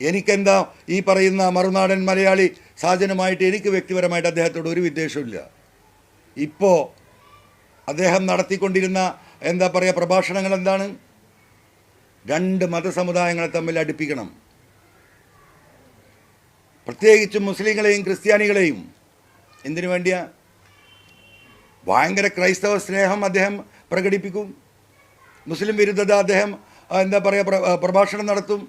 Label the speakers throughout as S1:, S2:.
S1: എനിക്കെന്താ ഈ പറയുന്ന മറുനാടൻ മലയാളി സാജനുമായിട്ട് എനിക്ക് വ്യക്തിപരമായിട്ട് അദ്ദേഹത്തോട് ഒരു വിദ്വേഷമില്ല ഇപ്പോൾ അദ്ദേഹം നടത്തിക്കൊണ്ടിരുന്ന എന്താ പറയുക പ്രഭാഷണങ്ങൾ എന്താണ്? രണ്ട് മതസമുദായങ്ങളെ തമ്മിൽ അടുപ്പിക്കണം. പ്രത്യേകിച്ചും മുസ്ലിങ്ങളെയും ക്രിസ്ത്യാനികളെയും. എന്തിനു വേണ്ടിയാ? ഭയങ്കര ക്രൈസ്തവ സ്നേഹം അദ്ദേഹം പ്രകടിപ്പിക്കും. മുസ്ലിം വിരുദ്ധത അദ്ദേഹം എന്താ പറയുക പ്രഭാഷണം നടത്തും.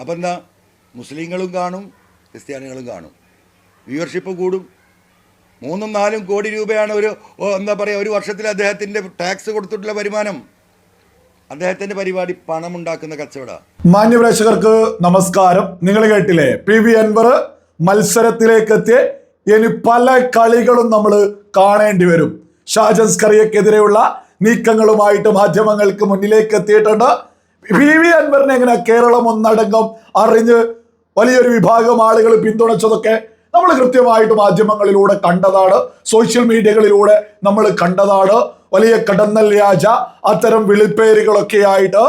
S1: അപ്പം എന്താ മുസ്ലിങ്ങളും കാണും ക്രിസ്ത്യാനികളും കാണും. വ്യൂവർഷിപ്പ് കൂടും. മൂന്നും നാലും കോടി രൂപയാണ് ഒരു എന്താ പറയുക ഒരു വർഷത്തിൽ അദ്ദേഹത്തിന്റെ ടാക്സ് കൊടുത്തിട്ടുള്ള വരുമാനം. അദ്ദേഹത്തിന്റെ പരിപാടി പണമുണ്ടാക്കുന്ന കച്ചവട.
S2: മാന്യപ്രേക്ഷകർക്ക് നമസ്കാരം. നിങ്ങൾ കേട്ടില്ലേ? പി വി അൻവർ മത്സരത്തിലേക്ക് എത്തിയ ഇനി പല കളികളും നമ്മൾ കാണേണ്ടി വരും. ഷാജൻസ് കറിയക്കെതിരെയുള്ള നീക്കങ്ങളുമായിട്ട് മാധ്യമങ്ങൾക്ക് മുന്നിലേക്ക് എത്തിയിട്ടുണ്ട് പി വി അൻവറിനെ എങ്ങനെ കേരളം ഒന്നടങ്കം അറിഞ്ഞ് വലിയൊരു വിഭാഗം ആളുകൾ പിന്തുണച്ചതൊക്കെ നമ്മൾ കൃത്യമായിട്ട് മാധ്യമങ്ങളിലൂടെ കണ്ടതാണ്. സോഷ്യൽ മീഡിയകളിലൂടെ നമ്മൾ കണ്ടതാണ്. വലിയ കടന്നൽ രാജ അത്തരം വിളിപ്പേരുകളൊക്കെ ആയിട്ട്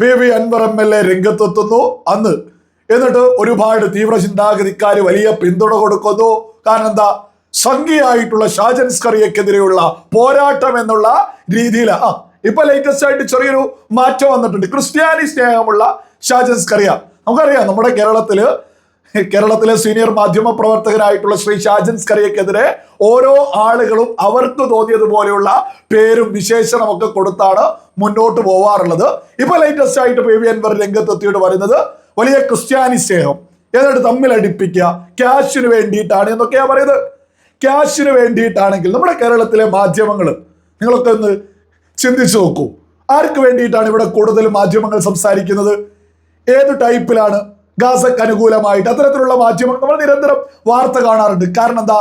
S2: P V Anvar M L A രംഗത്തെത്തുന്നു. അന്ന് എന്നിട്ട് ഒരുപാട് തീവ്ര ചിന്താഗതിക്കാർ വലിയ പിന്തുണ കൊടുക്കുന്നു. കാരണം എന്താ? സംഘിയായിട്ടുള്ള ഷാജൻ സ്കറിയക്കെതിരെയുള്ള പോരാട്ടം എന്നുള്ള രീതിയിൽ ആ ഇപ്പൊ ലേറ്റസ്റ്റ് ആയിട്ട് ചെറിയൊരു മാറ്റം വന്നിട്ടുണ്ട്. ക്രിസ്ത്യാനി സ്നേഹമുള്ള ഷാജൻ കറിയ നമുക്കറിയാം നമ്മുടെ കേരളത്തിൽ കേരളത്തിലെ സീനിയർ മാധ്യമ പ്രവർത്തകരായിട്ടുള്ള ശ്രീ ഷാജൻ സ്കറിയക്കെതിരെ ഓരോ ആളുകളും അവർക്ക് തോന്നിയതുപോലെയുള്ള പേരും വിശേഷണമൊക്കെ കൊടുത്താണ് മുന്നോട്ട് പോവാറുള്ളത്. ഇപ്പൊ ലേറ്റസ്റ്റ് ആയിട്ട് പി വി അൻവർ രംഗത്തെത്തിയിട്ട് വരുന്നത് വലിയ ക്രിസ്ത്യാനി സ്നേഹം. എന്നിട്ട് തമ്മിൽ അടിപ്പിക്കുക ക്യാഷിന് വേണ്ടിയിട്ടാണ് എന്നൊക്കെയാ പറയുന്നത്. ക്യാഷിന് വേണ്ടിയിട്ടാണെങ്കിൽ നമ്മുടെ കേരളത്തിലെ മാധ്യമങ്ങൾ നിങ്ങളൊക്കെ ഒന്ന് ചിന്തിച്ചു നോക്കൂ. ആർക്ക് വേണ്ടിയിട്ടാണ് ഇവിടെ കൂടുതൽ മാധ്യമങ്ങൾ സംസാരിക്കുന്നത്? ഏത് ടൈപ്പിലാണ് ഗാസക്ക് അനുകൂലമായിട്ട് അത്തരത്തിലുള്ള മാധ്യമങ്ങൾ നമ്മൾ നിരന്തരം വാർത്ത കാണാറുണ്ട്. കാരണം എന്താ?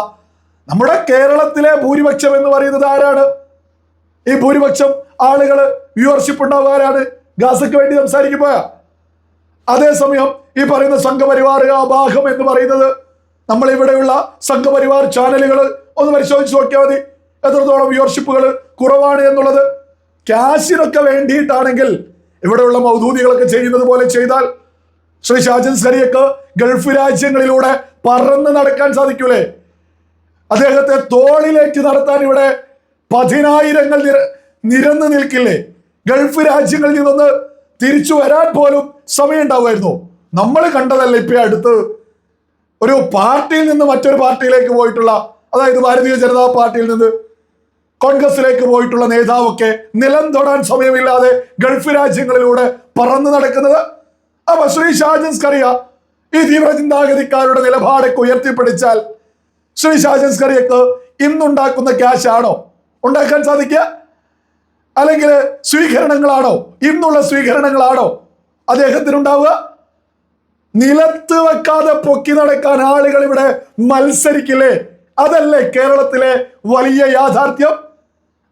S2: നമ്മുടെ കേരളത്തിലെ ഭൂരിപക്ഷം എന്ന് പറയുന്നത് ആരാണ്? ഈ ഭൂരിപക്ഷം ആളുകൾ വ്യൂവർഷിപ്പ് ഉണ്ടാവുക ആരാണ്? ഗാസക്ക് വേണ്ടി സംസാരിക്കുമ്പോ. അതേസമയം ഈ പറയുന്ന സംഘപരിവാർ ഭാഗം എന്ന് പറയുന്നത് നമ്മൾ ഇവിടെയുള്ള സംഘപരിവാർ ചാനലുകൾ ഒന്ന് പരിശോധിച്ച് നോക്കിയാൽ മതി. എത്രത്തോളം വ്യൂവർഷിപ്പുകൾ കുറവാണ് എന്നുള്ളത്. ക്യാഷിനൊക്കെ വേണ്ടിയിട്ടാണെങ്കിൽ ഇവിടെയുള്ള മൗദൂദികളൊക്കെ ചെയ്യുന്നത് പോലെ ചെയ്താൽ ശ്രീ ഷാജൻ സരിയക്ക് ഗൾഫ് രാജ്യങ്ങളിലൂടെ പറന്ന് നടക്കാൻ സാധിക്കൂലേ? അദ്ദേഹത്തെ തോളിലേറ്റ് നടത്താൻ ഇവിടെ പതിനായിരങ്ങൾ നിര നിരന്ന് നിൽക്കില്ലേ? ഗൾഫ് രാജ്യങ്ങളിൽ നിന്നൊന്ന് തിരിച്ചു വരാൻ പോലും സമയം ഉണ്ടാവുമായിരുന്നു നമ്മൾ കണ്ടതല്ല ഇപ്പൊ അടുത്ത് ഒരു പാർട്ടിയിൽ നിന്ന് മറ്റൊരു പാർട്ടിയിലേക്ക് പോയിട്ടുള്ള അതായത് ഭാരതീയ ജനതാ പാർട്ടിയിൽ നിന്ന് കോൺഗ്രസിലേക്ക് പോയിട്ടുള്ള നേതാവൊക്കെ നിലം തൊടാൻ സമയമില്ലാതെ ഗൾഫ് രാജ്യങ്ങളിലൂടെ പറന്നു നടക്കുന്നത്. അപ്പൊ ശ്രീ ഷാജൻസ് കറിയ ഈ തീവ്ര ചിന്താഗതിക്കാരുടെ നിലപാടൊക്കെ ഉയർത്തിപ്പിടിച്ചാൽ ശ്രീ ഷാജൻസ് കറിയക്ക് ഇന്നുണ്ടാക്കുന്ന ക്യാഷ് ആണോ? ഉണ്ടാക്കാൻ സാധിക്കുക? അല്ലെങ്കിൽ സ്വീകരണങ്ങളാണോ? ഇന്നുള്ള സ്വീകരണങ്ങളാണോ അദ്ദേഹത്തിനുണ്ടാവുക? നിലത്ത് വെക്കാതെ പൊക്കി നടക്കാൻ ആളുകൾ ഇവിടെ മത്സരിക്കില്ലേ? അതല്ലേ കേരളത്തിലെ വലിയ യാഥാർത്ഥ്യം?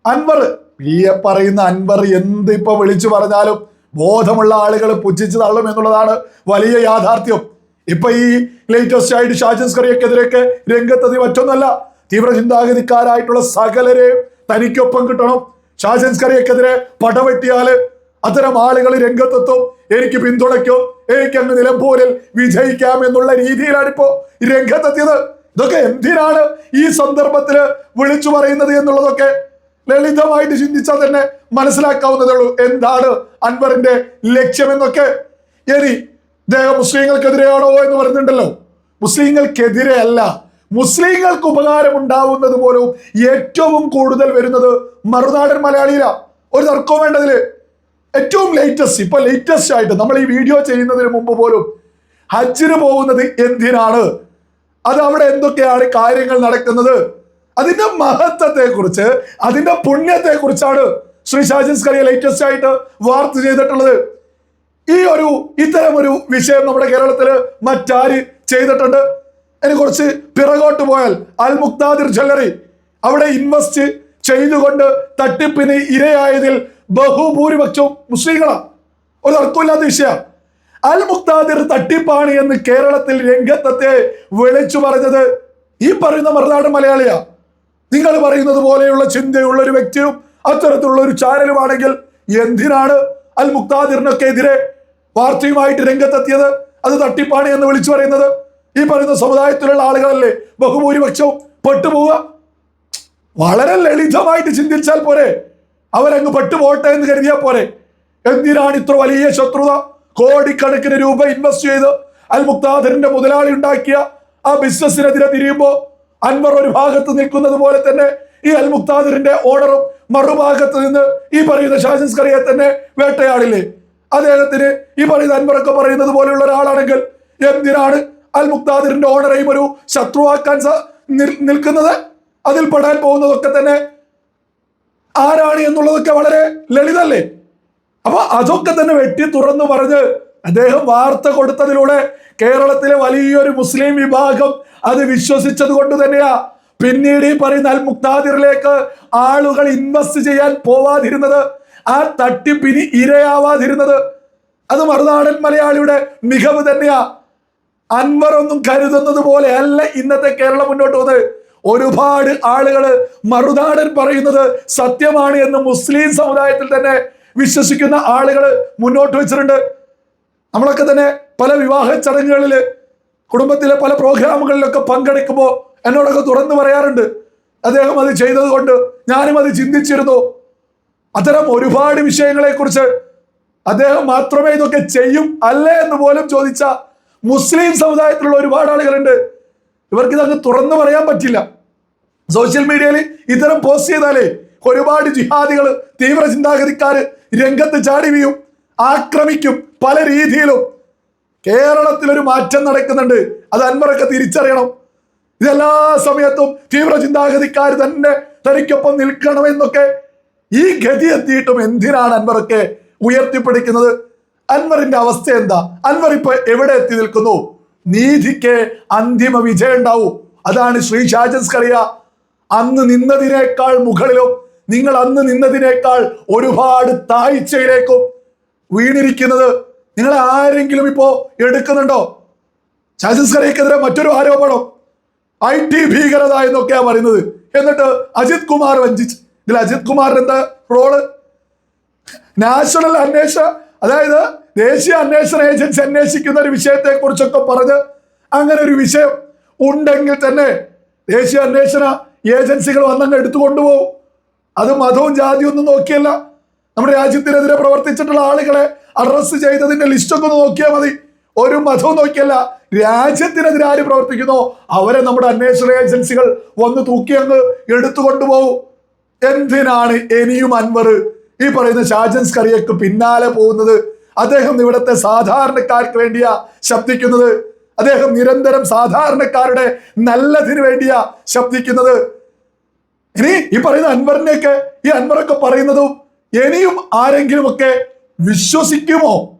S2: അൻവർ. ഈ പറയുന്ന അൻവർ എന്ത് ഇപ്പൊ വിളിച്ചു പറഞ്ഞാലും ബോധമുള്ള ആളുകൾ പുച്ഛിച്ചു തള്ളും എന്നുള്ളതാണ് വലിയ യാഥാർത്ഥ്യം. ഇപ്പൊ ഈ ലേറ്റസ്റ്റ് ആയിട്ട് ഷാജൻ സ്കറിയക്കെതിരെയൊക്കെ രംഗത്തതി മറ്റൊന്നല്ല തീവ്ര ചിന്താഗതിക്കാരായിട്ടുള്ള സകലരെയും തനിക്കൊപ്പം കിട്ടണം. ഷാജൻ സ്കറിയക്കെതിരെ പടവെട്ടിയാൽ അത്തരം ആളുകൾ രംഗത്തെത്തും. എനിക്ക് പിന്തുണയ്ക്കും. എനിക്ക് അങ്ങ് നിലമ്പൂരിൽ വിജയിക്കാം എന്നുള്ള രീതിയിലാണ് ഇപ്പോ രംഗത്തെത്തിയത്. ഇതൊക്കെ എന്തിനാണ് ഈ സന്ദർഭത്തിൽ വിളിച്ചു പറയുന്നത് എന്നുള്ളതൊക്കെ ലളിതമായിട്ട് ചിന്തിച്ചാൽ തന്നെ മനസ്സിലാക്കാവുന്നതേ ഉള്ളൂ എന്താണ് അൻവറിന്റെ ലക്ഷ്യമെന്നൊക്കെ. ഇനി ഇദ്ദേഹം മുസ്ലിങ്ങൾക്കെതിരെയാണോ എന്ന് പറയുന്നുണ്ടല്ലോ. മുസ്ലിങ്ങൾക്കെതിരെ അല്ല മുസ്ലിങ്ങൾക്ക് ഉപകാരം ഉണ്ടാവുന്നത് പോലും ഏറ്റവും കൂടുതൽ വരുന്നത് മറുനാടൻ മലയാളിയില. ഒരു തർക്കവും വേണ്ടതിൽ ഏറ്റവും ലേറ്റസ്റ്റ് ഇപ്പൊ ലേറ്റസ്റ്റ് ആയിട്ട് നമ്മൾ ഈ വീഡിയോ ചെയ്യുന്നതിന് മുമ്പ് പോലും ഹജ്ജിന് പോകുന്നത് എന്തിനാണ്? അത് അവിടെ എന്തൊക്കെയാണ് കാര്യങ്ങൾ നടക്കുന്നത്? അതിന്റെ മഹത്വത്തെ കുറിച്ച് അതിന്റെ പുണ്യത്തെ കുറിച്ചാണ് ശ്രീ ഷാജിൻസ് കറിയ ലേറ്റസ്റ്റ് ആയിട്ട് വാർത്ത ചെയ്തിട്ടുള്ളത്. ഈ ഒരു ഇത്തരം ഒരു വിഷയം നമ്മുടെ കേരളത്തിൽ മറ്റാര് ചെയ്തിട്ടുണ്ട്? അതിന് കുറച്ച് പിറകോട്ട് പോയാൽ അൽ മുക്താദിർ ജ്വല്ലറി അവിടെ ഇൻവെസ്റ്റ് ചെയ്തുകൊണ്ട് തട്ടിപ്പിന് ഇരയായതിൽ ബഹുഭൂരിപക്ഷവും മുസ്ലിങ്ങളാണ് ഒരു തർക്കമില്ലാത്ത വിഷയം. അൽ മുക്താദിർ തട്ടിപ്പാണ് എന്ന് കേരളത്തിൽ രംഗത്തെ വിളിച്ചു പറഞ്ഞത് ഈ പറയുന്ന മറുനാട് മലയാളിയാ. നിങ്ങൾ പറയുന്നത് പോലെയുള്ള ചിന്തയുള്ള ഒരു വ്യക്തിയും അത്തരത്തിലുള്ള ഒരു ചാനലുമാണെങ്കിൽ എന്തിനാണ് അൽ മുക്താദിറിനൊക്കെ എതിരെ വാർത്തയുമായിട്ട് രംഗത്തെത്തിയത്? അത് തട്ടിപ്പാണ് എന്ന് വിളിച്ചു പറയുന്നത്. ഈ പറയുന്ന സമുദായത്തിലുള്ള ആളുകളല്ലേ? ബഹുഭൂരിപക്ഷവും പെട്ടുപോവുക. വളരെ ലളിതമായിട്ട് ചിന്തിച്ചാൽ പോരെ. അവരങ്ങ് പെട്ടുപോട്ടെ എന്ന് കരുതിയാൽ പോരെ. എന്തിനാണ് ഇത്ര വലിയ ശത്രുത? കോടിക്കണക്കിന് രൂപ ഇൻവെസ്റ്റ് ചെയ്ത് അൽ മുക്താദിറിന്റെ മുതലാളി ഉണ്ടാക്കിയ ആ ബിസിനസ്സിനെതിരെ തിരിയുമ്പോ അൻവർ ഒരു ഭാഗത്ത് നിൽക്കുന്നത് പോലെ തന്നെ ഈ അൽ മുക്താദിറിന്റെ ഓർഡറും മറുഭാഗത്ത് നിന്ന് ഈ പറയുന്ന ഷാജിൻസ്കറിയെ തന്നെ വേട്ടയാടില്ലേ? അദ്ദേഹത്തിന് ഈ പറയുന്ന അൻവറൊക്കെ പറയുന്നത് പോലെയുള്ള ഒരാളാണെങ്കിൽ എന്തിനാണ് അൽ മുക്താദിറിന്റെ ഓണറേയും ഒരു ശത്രുവാക്കാൻ നിൽക്കുന്നത്? അതിൽ പെടാൻ പോകുന്നതൊക്കെ തന്നെ ആരാണ് എന്നുള്ളതൊക്കെ വളരെ ലളിതല്ലേ? അപ്പൊ അതൊക്കെ തന്നെ വെട്ടി തുറന്നു പറഞ്ഞ് അദ്ദേഹം വാർത്ത കൊടുത്തതിലൂടെ കേരളത്തിലെ വലിയൊരു മുസ്ലിം വിഭാഗം അത് വിശ്വസിച്ചത് കൊണ്ട് തന്നെയാ. പിന്നീട് ഈ പറയുന്ന അൽ മുക്താദിറിലേക്ക് ആളുകൾ ഇൻവെസ്റ്റ് ചെയ്യാൻ പോവാതിരുന്നത് ആ തട്ടിപ്പിനി ഇരയാവാതിരുന്നത്. അത് മറുനാടൻ മലയാളിയുടെ മികവ് തന്നെയാ. അൻവർ ഒന്നും കരുതുന്നത് പോലെ അല്ല ഇന്നത്തെ കേരളം മുന്നോട്ട് പോകുന്നത്. ഒരുപാട് ആളുകൾ മറുനാടൻ പറയുന്നത് സത്യമാണ് എന്ന് മുസ്ലിം സമുദായത്തിൽ തന്നെ വിശ്വസിക്കുന്ന ആളുകൾ മുന്നോട്ട് വെച്ചിട്ടുണ്ട്. നമ്മളൊക്കെ തന്നെ പല വിവാഹ ചടങ്ങുകളിൽ കുടുംബത്തിലെ പല പ്രോഗ്രാമുകളിലൊക്കെ പങ്കെടുക്കുമ്പോൾ എന്നോടൊക്കെ തുറന്നു പറയാറുണ്ട്. അദ്ദേഹം അത് ചെയ്തത് കൊണ്ട് ഞാനും അത് ചിന്തിച്ചിരുന്നു. അത്തരം ഒരുപാട് വിഷയങ്ങളെ കുറിച്ച് അദ്ദേഹം മാത്രമേ ഇതൊക്കെ ചെയ്യും അല്ലേ എന്ന് പോലും ചോദിച്ച മുസ്ലിം സമുദായത്തിലുള്ള ഒരുപാട് ആളുകളുണ്ട്. ഇവർക്ക് ഇതങ്ങ് തുറന്നു പറയാൻ പറ്റില്ല. സോഷ്യൽ മീഡിയയിൽ ഇത്തരം പോസ്റ്റ് ചെയ്താലേ ഒരുപാട് ജിഹാദികൾ തീവ്ര ചിന്താഗതിക്കാർ രംഗത്ത് ചാടി വീയും ആക്രമിക്കും പല രീതിയിലും. കേരളത്തിൽ ഒരു മാറ്റം നടക്കുന്നുണ്ട്. അത് അൻവറൊക്കെ തിരിച്ചറിയണം. ഇതെല്ലാ സമയത്തും തീവ്ര ചിന്താഗതിക്കാർ തന്നെ തനിക്കൊപ്പം നിൽക്കണമെന്നൊക്കെ ഈ ഗതി എത്തിയിട്ടും എന്തിനാണ് അൻവറൊക്കെ ഉയർത്തിപ്പിടിക്കുന്നത്? അൻവറിന്റെ അവസ്ഥ എന്താ? അൻവർ ഇപ്പൊ എവിടെ എത്തി നിൽക്കുന്നു? നീതിക്ക് അന്തിമ വിജയം ഉണ്ടാവും. അതാണ് ശ്രീ ഷാജൻസ് കറിയ അന്ന് നിന്നതിനേക്കാൾ മുകളിലും നിങ്ങൾ അന്ന് നിന്നതിനേക്കാൾ ഒരുപാട് താഴ്ചയിലേക്കും വീണിരിക്കുന്നത് നിങ്ങൾ ആരെങ്കിലും ഇപ്പോ എടുക്കുന്നുണ്ടോ? കറിയക്കെതിരെ മറ്റൊരു ആരോപണം. ഐ ടി ഭീകരത എന്നൊക്കെയാണ് പറയുന്നത്. എന്നിട്ട് അജിത് കുമാർ വഞ്ചിച്ച് ഇതിൽ അജിത് കുമാറിന്റെ എന്താ റോൾ നാഷണൽ അന്വേഷണ അതായത് ദേശീയ അന്വേഷണ ഏജൻസി അന്വേഷിക്കുന്ന ഒരു വിഷയത്തെ കുറിച്ചൊക്കെ പറഞ്ഞ് അങ്ങനെ ഒരു വിഷയം ഉണ്ടെങ്കിൽ തന്നെ ദേശീയ അന്വേഷണ ഏജൻസികൾ വന്നങ്ങ് എടുത്തുകൊണ്ടുപോകും അത് മതവും ജാതിയൊന്നും നോക്കിയല്ല. നമ്മുടെ രാജ്യത്തിനെതിരെ പ്രവർത്തിച്ചിട്ടുള്ള ആളുകളെ അറസ്റ്റ് ചെയ്തതിന്റെ ലിസ്റ്റ് ഒന്ന് നോക്കിയാൽ മതി. ഒരു മതവും നോക്കിയല്ല രാജ്യത്തിനെതിരെ ആര് പ്രവർത്തിക്കുന്നു? അവരെ നമ്മുടെ അന്വേഷണ ഏജൻസികൾ വന്ന് തൂക്കി അങ്ങ് എടുത്തുകൊണ്ടുപോകും എന്തിനാണ് ഇനിയും അൻവർ ഈ പറയുന്ന ഷാജൻസ് കറിയക്ക് പിന്നാലെ പോകുന്നത്? അദ്ദേഹം ഇവിടുത്തെ സാധാരണക്കാർക്ക് വേണ്ടിയാ ശബ്ദിക്കുന്നത്. അദ്ദേഹം നിരന്തരം സാധാരണക്കാരുടെ നല്ലതിന് വേണ്ടിയാ ശബ്ദിക്കുന്നത്. ഇനി ഈ പറയുന്ന അൻവറിനെയൊക്കെ ഈ അൻവറൊക്കെ പറയുന്നതും ഇനിയും ആരെങ്കിലും ഒക്കെ വിശ്വസിക്കുമോ?